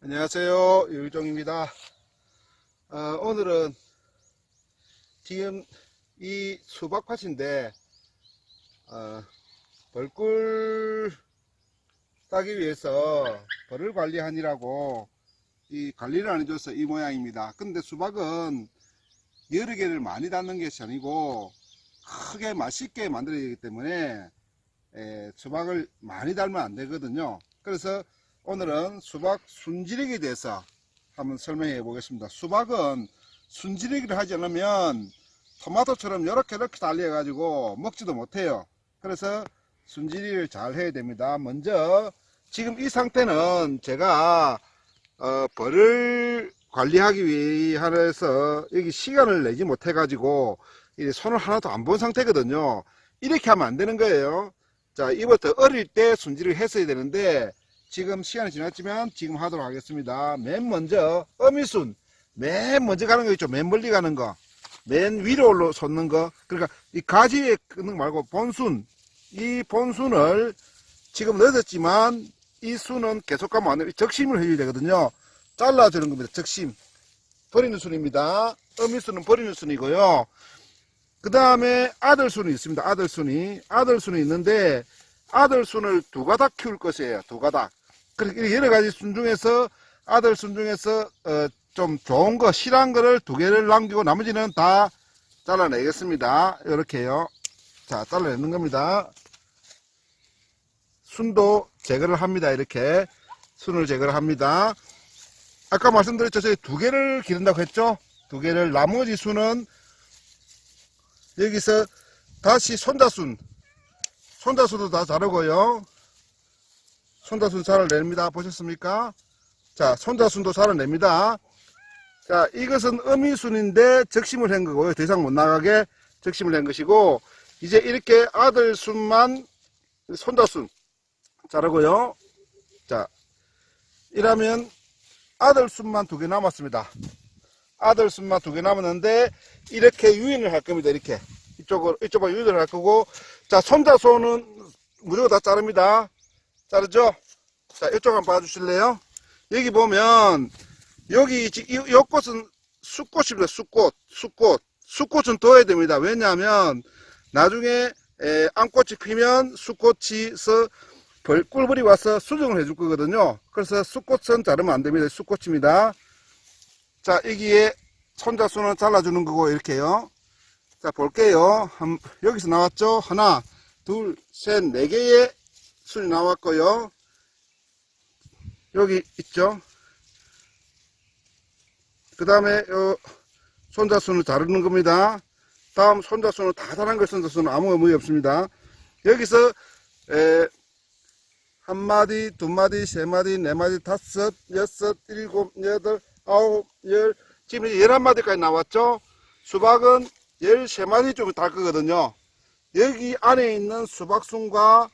안녕하세요. 유일종입니다. 어, 오늘은 지금 이 수박밭인데, 어, 벌꿀 따기 위해서 벌을 관리하느라고 이 관리를 안 해줘서 이 모양입니다. 근데 수박은 여러 개를 많이 닫는 것이 아니고 크게 맛있게 만들어야 되기 때문에 에, 수박을 많이 달면 안 되거든요. 그래서 오늘은 수박 순지르기에 대해서 한번 설명해 보겠습니다. 수박은 순지르기를 하지 않으면 토마토처럼 이렇게 이렇게 달려 가지고 먹지도 못해요. 그래서 순지리를 잘 해야 됩니다. 먼저 지금 이 상태는 제가 어, 벌을 관리하기 위해서 여기 시간을 내지 못해 가지고 이 손을 하나도 안 본 상태거든요. 이렇게 하면 안 되는 거예요. 자, 이부터 어릴 때 순지를 했어야 되는데 지금 시간이 지났지만 지금 하도록 하겠습니다. 맨 먼저 어미순 맨 먼저 가는 거 있죠. 맨 멀리 가는 거. 맨 위로 올라 솟는 거. 그러니까 이 가지에 끊는 거 말고 본순. 이 본순을 지금 넣었지만 이 순은 계속 가면 안 돼요. 적심을 해줘야 되거든요. 잘라주는 겁니다. 적심. 버리는 순입니다. 어미순은 버리는 순이고요. 그 다음에 아들 순이 있습니다. 아들 순이. 아들 순이 있는데 아들 순을 두 가닥 키울 것이에요. 두 가닥. 그렇게 여러 가지 순 중에서 아들 순 중에서 어, 좀 좋은 거, 실한 거를 두 개를 남기고 나머지는 다 잘라내겠습니다. 이렇게요. 자, 잘라내는 겁니다. 순도 제거를 합니다. 이렇게 순을 제거를 합니다. 아까 말씀드렸죠. 저희 두 개를 기른다고 했죠. 두 개를 나머지 순은 여기서 다시 손자순 손자순도 다 자르고요. 손자순 잘라냅니다. 보셨습니까? 자, 손자순도 잘라냅니다. 자, 이것은 어미순인데 적심을 한 거고요. 더 이상 못 나가게 적심을 한 것이고, 이제 이렇게 아들순만 손자순 자르고요. 자, 이러면 아들순만 두 개 남았습니다. 아들 순만 두 개 남았는데, 이렇게 유인을 할 겁니다. 이렇게. 이쪽으로, 이쪽으로 유인을 할 거고, 자, 손자손은 무조건 다 자릅니다. 자르죠? 자, 이쪽 한번 봐주실래요? 여기 보면, 여기, 지- 이, 이 꽃은 숫꽃입니다. 숫꽃, 숫꽃. 숫꽃은 둬야 됩니다. 왜냐하면, 나중에, 에, 암꽃이 피면 숫꽃이서 벌, 꿀벌이 와서 수정을 해줄 거거든요. 그래서 숫꽃은 자르면 안 됩니다. 숫꽃입니다. 자, 여기에 손자수는 잘라주는 거고, 이렇게요. 자, 볼게요. 한, 여기서 나왔죠? 하나, 둘, 셋, 네 개의 순이 나왔고요. 여기 있죠? 그 다음에, 요, 손자순을 자르는 겁니다. 다음 손자순을 다 자란 걸 손자순은 아무 의미 없습니다. 여기서, 에, 한 마디, 두 마디, 세 마디, 네 마디, 다섯, 여섯, 일곱, 여덟, 아홉, 열, 지금 열한 마디까지 나왔죠? 수박은 13마디쯤 달 거거든요. 여기 안에 있는 수박순과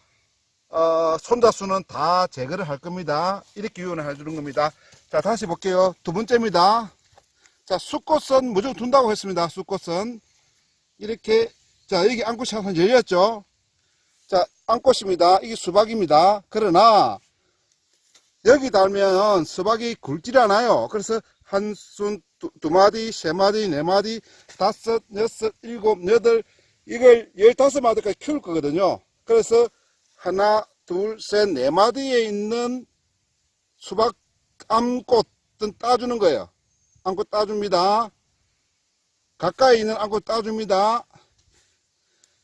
어, 손자수는 다 제거를 할 겁니다. 이렇게 유연을 해주는 겁니다. 자, 다시 볼게요. 두 번째입니다. 자, 숫꽃은 무조건 둔다고 했습니다. 숫꽃은. 이렇게, 자, 여기 안꽃이 한번 열렸죠? 자, 안꽃입니다. 이게 수박입니다. 그러나, 여기 달면 수박이 굵질 않아요. 그래서 한 순, 두, 두 마디, 세 마디, 네 마디, 다섯, 여섯, 일곱, 여덟, 이걸 열다섯 마디까지 키울 거거든요. 그래서 하나, 둘, 셋, 네 마디에 있는 수박 암꽃은 따주는 거예요. 암꽃 따줍니다. 가까이 있는 암꽃 따줍니다.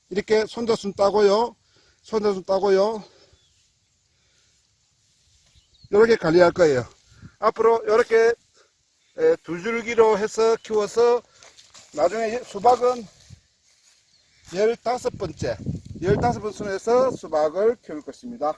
이렇게 손자순 따고요. 손자순 따고요. 이렇게 관리할 거예요. 앞으로 이렇게 에, 두 줄기로 해서 키워서 나중에 수박은 15번째, 15번 순에서 수박을 키울 것입니다.